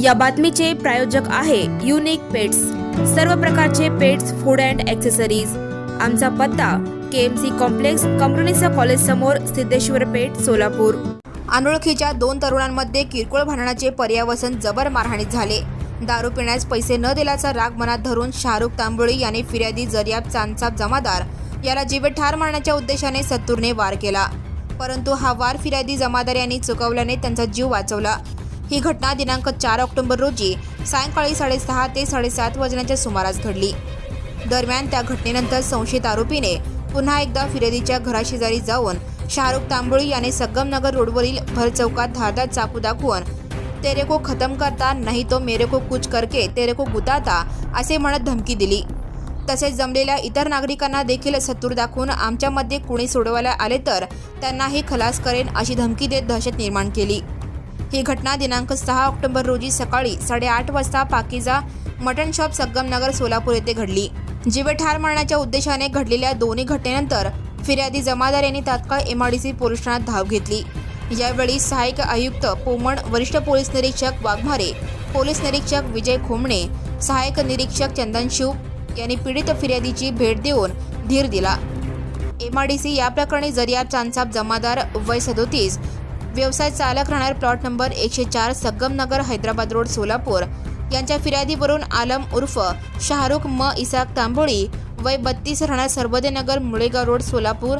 या बातमीचे प्रायोजक आहे युनिक पेट्स सर्व प्रकारचे पेट्स फूड अँड ॲक्सेसरीज आमचा पत्ता के एम सी कॉम्प्लेक्स कंपनीचा कॉलेज समोर सिद्धेश्वर पेठ सोलापूर. अनोळखीच्या दोन तरुणांमध्ये किरकोळ भांडणाचे पर्यावसन जबर मारहाणीत झाले. दारू पिण्यास पैसे न दिल्याचा राग मनात धरून शाहरुख तांबोळी याने फिर्यादी जरियाब चांदसाब जमादार याला जीवे ठार मारण्याच्या उद्देशाने सत्तूरने वार केला. परंतु हा वार फिर्यादी जमादार यांनी चुकवल्याने त्यांचा जीव वाचवला. ही घटना दिनांक चार ऑक्टोबर रोजी सायंकाळी साडेसहा ते साडेसात वाजण्याच्या सुमारास घडली. दरम्यान त्या घटनेनंतर संशयित आरोपीने पुन्हा एकदा फिर्यादीच्या घराशेजारी जाऊन शाहरुख तांबोळी याने संगमनगर रोडवरील भर चौकात धारदार चाकू दाखवून तेरे को खतम करता नाही तो मेरे को कुछ करके तेरे को गुताता असे म्हणत धमकी दिली. तसेच जमलेल्या इतर नागरिकांना देखील सत्तूर दाखवून आमच्यामध्ये कुणी सोडवायला आले तर त्यांनाही खलास करेन अशी धमकी देत दहशत निर्माण केली. ही घटना दिनांक सहा ऑक्टोबर रोजी सकाळी साडेआठ वाजता पाकिजा मटन शॉप संगमनगर सोलापूर येथे घडली. जीवे ठार मारण्याच्या उद्देशाने घडलेल्या दोन्ही घटनेनंतर फिर्यादी जमादार यांनी तात्काळ एमआयडीसी पोलीस ठाण्यात धाव घेतली. यावेळी सहाय्यक आयुक्त पोमण वरिष्ठ पोलीस निरीक्षक वाघमारे पोलीस निरीक्षक विजय खोमणे सहाय्यक निरीक्षक चंदन शिव यांनी पीडित फिर्यादीची भेट देऊन धीर दिला. एमआयडीसी या प्रकरणी जरिया चांदसाब जमादार वय सदोतीस व्यवसाय चालक राहणार प्लॉट नंबर एकशे चार सगमनगर हैदराबाद रोड सोलापूर. यांच्या फिर्यादीवरून आलम उर्फ शाहरुख म इसाक तांबोळी वय बत्तीस राहणार सर्वदेनगर मुळेगाव रोड सोलापूर.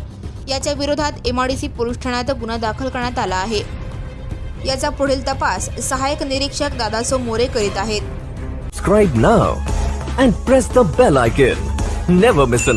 याच्या विरोधात एमआयडीसी पोलीस ठाण्यात गुन्हा दाखल करण्यात आला आहे. याचा पुढील तपास सहाय्यक निरीक्षक दादासो मोरे करीत आहेत. Subscribe now and press the bell icon. Never miss an